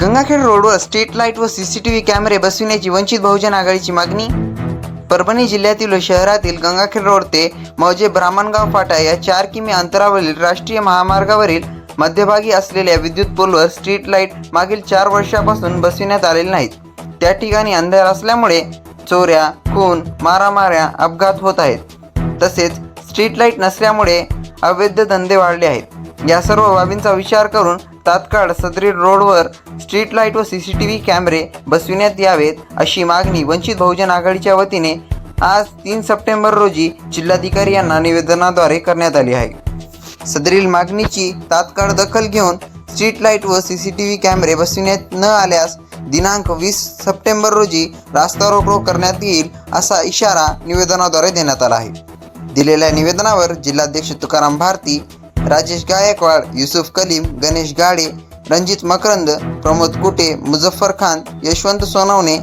गंगाखेड रोडवर street light व CCTV कॅमेरे बसविण्याची वंचित बहुजन आघाडीची मागणी? परभणी जिल्ह्यातील व शहरातील गंगाखेड रोड ते मौजे ब्राह्मणगाव फाटा या चार किमी अंतरावरील राष्ट्रीय महामार्गावरील मध्यभागी असलेल्या विद्युत पोलवर स्ट्रीट लाइट मागील चार वर्षापासून बसविण्यात आलेले नाहीत. त्या ठिकाणी अंधार असल्यामुळे चोऱ्या खून मारामाऱ्या अपघात होत आहेत. तसेच स्ट्रीट लाइट नसल्यामुळे अवैध धंदे वाढले आहेत. या सर्व बाबींचा विचार करून तात्काळ सदरी रोडवर स्ट्रीट लाइट व सी सी टी व्ही कॅमेरे बसविण्यात यावेत अशी मागणी वंचित बहुजन आघाडीच्या वतीने आज तीन सप्टेंबर रोजी जिल्हाधिकारी यांना निवेदनाद्वारे करण्यात आली आहे. सदरील मागणीची तात्काळ दखल घेऊन स्ट्रीट लाइट व सी सी टी व्ही कॅमेरे बसविण्यात न आल्यास दिनांक वीस सप्टेंबर रोजी रास्ता रोको करण्यात येईल असा इशारा निवेदनाद्वारे देण्यात आला आहे. दिलेल्या निवेदनावर जिल्हाध्यक्ष तुकाराम भारती राजेश गायकवाड युसुफ कलीम गणेश गाडे रणजित मकरंद प्रमोद कुटे मुझफ्फर खान यशवंत सोनवणे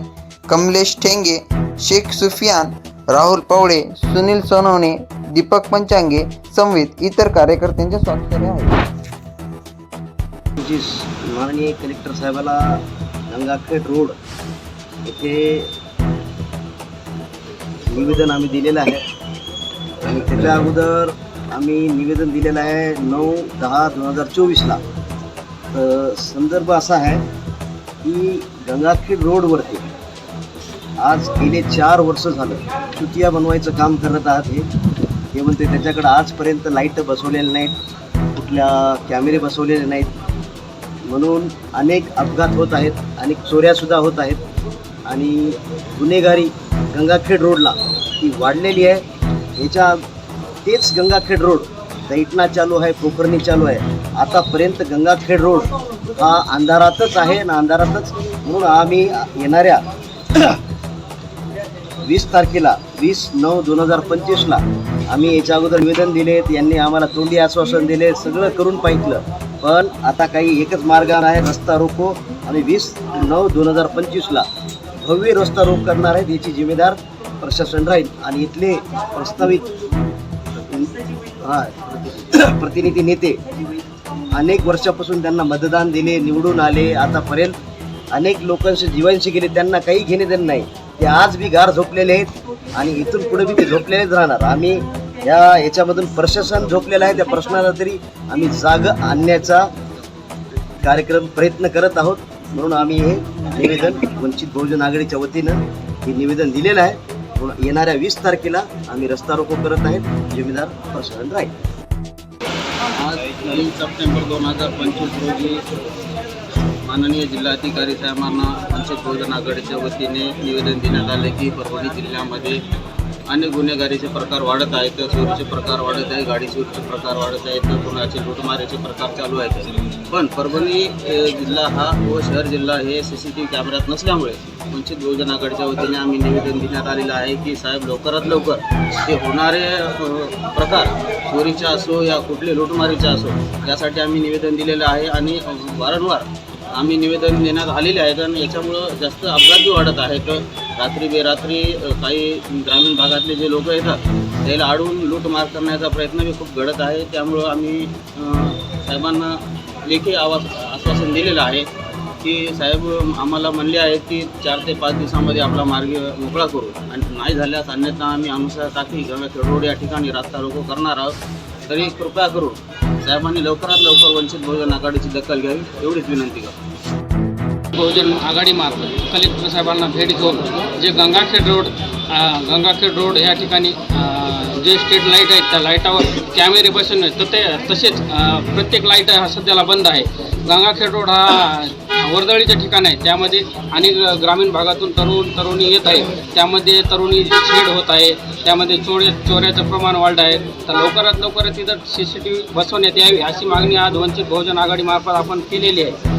कमलेश ठेंगे शेख सुफियान राहुल पवळे सुनील सोनवणे दीपक पंचांगे संवित इतर कार्यकर्त्यांच्या स्वाक्षऱ्या आहेत. जी माननीय कलेक्टर साहेबाला गंगाखेड रोड येथे निवेदन आम्ही दिलेलं आहे. आणि त्याच्या अगोदर आम्ही निवेदन दिलेलं आहे नऊ दहा दोन हजार चोवीसला. तर संदर्भ असा आहे की गंगाखेड रोडवरती आज गेले चार वर्ष झालं. चुतिया बनवायचं काम करत आहात हे. हे म्हणते त्याच्याकडं आजपर्यंत लाइट बसवलेले नाहीत. कुठल्या कॅमेरे बसवलेले नाहीत. म्हणून अनेक अपघात होत आहेत. अनेक चोऱ्यासुद्धा होत आहेत. आणि गुन्हेगारी गंगाखेड रोडला ती वाढलेली आहे. याच्या तेच गंगाखेड रोड. दैटना चालू आहे पोखरणी चालू आहे. आतापर्यंत गंगाखेड रोड हा अंधारातच आहे ना अंधारातच म्हणून आम्ही येणाऱ्या वीस तारखेला वीस नऊ दोन हजार पंचवीसला आम्ही याच्या अगोदर निवेदन दिले यांनी आम्हाला तोंडी आश्वासन दिले सगळं करून पाहिलं. पण आता काही एकच मार्गावर आहे रस्ता रोको आणि वीस नऊ दोन हजार पंचवीसला भव्य रस्ता रोक करणार आहेत याची जिम्मेदार प्रशासन राहील. आणि इथले प्रस्तावित हां प्रतिनिधी नेते. अनेक वर्षापासून त्यांना मतदान दिले निवडून आले. आतापर्यंत अनेक लोकांशी जीवांशी गेले. त्यांना काही घेणे देणं नाही. ते आज बी गार झोपलेले आहेत आणि इथून पुढे बी ते झोपलेलेच राहणार. आम्ही या याच्यामधून प्रशासन झोपलेलं आहे. त्या प्रश्नाला तरी आम्ही जाग आणण्याचा कार्यक्रम प्रयत्न करत आहोत. म्हणून आम्ही हे निवेदन वंचित बहुजन आघाडीच्या वतीनं हे निवेदन दिलेलं आहे. येणाऱ्या वीस तारखेला आम्ही रस्ता रोको करत आहेत. जिम्मेदार प्रशासन राहील आज तीन सप्टेंबर दोन हजार पंचवीस रोजी माननीय जिल्हाधिकारी साहेबांना वंचित बहुजन आघाडीच्या वतीने निवेदन देण्यात आले की परभणी जिल्ह्यामध्ये अनेक गुन्हेगारीचे प्रकार वाढत आहेत चोरीचे प्रकार वाढत आहे गाडी चोरीचे प्रकार वाढत आहेत कोणाचे लुटमारीचे प्रकार चालू आहेत. पण परभणी जिल्हा हा व शहर जिल्हा हे सी सी टी व्ही कॅमेऱ्यात नसल्यामुळे वंचित बहुजन आघाडीच्या वतीने आम्ही निवेदन देण्यात आलेलं आहे की साहेब लवकरात लवकर ते होणारे प्रकार चोरीचे असो या कुठले लुटमारीचे असो यासाठी आम्ही निवेदन दिलेलं आहे आणि वारंवार आम्ही निवेदन देण्यात आलेले आहेत आणि याच्यामुळं जास्त अपघातही वाढत आहेत. रात्री बेरात्री काही ग्रामीण भागातले जे लोक येतात त्याला आडून लूटमार करण्याचा प्रयत्न बी खूप घडत आहे. त्यामुळं आम्ही साहेबांना लेखी आवाज आश्वासन दिलेलं आहे की साहेब आम्हाला म्हणले आहेत की चार ते पाच दिवसामध्ये आपला मार्ग मोकळा करू. आणि नाही झाल्यास अन्यथा आम्ही अनुसासाठी किंवा रोड या ठिकाणी रास्ता रोको करणार आहोत. तरी कृपया करून साहेबांनी लवकरात लवकर वंचित बहुजन आघाडीची दखल घ्यावी एवढीच विनंती करतो. बहुजन आघाडीमार्फत कलेक्टर साहेबांना भेट घेऊन जे गंगाखेड रोड गंगाखेड रोड या ठिकाणी जे स्ट्रीट लाइट आहेत त्या लाईटावर कॅमेरे बसवणे तर ते तसेच प्रत्येक लाइट हा सध्याला बंद आहे. गंगाखेड रोड हा वर्दळीचं ठिकाण आहे त्यामध्ये अनेक ग्रामीण भागातून तरुण तरुणी येत आहे. त्यामध्ये तरुणी छेड होत आहे त्यामध्ये चोरी चोऱ्याचं प्रमाण वाढलं आहे. तर लवकरात लवकर तिथं सी सी टी व्ही बसवण्यात यावी अशी मागणी आज वंचित बहुजन आघाडीमार्फत आपण केलेली आहे.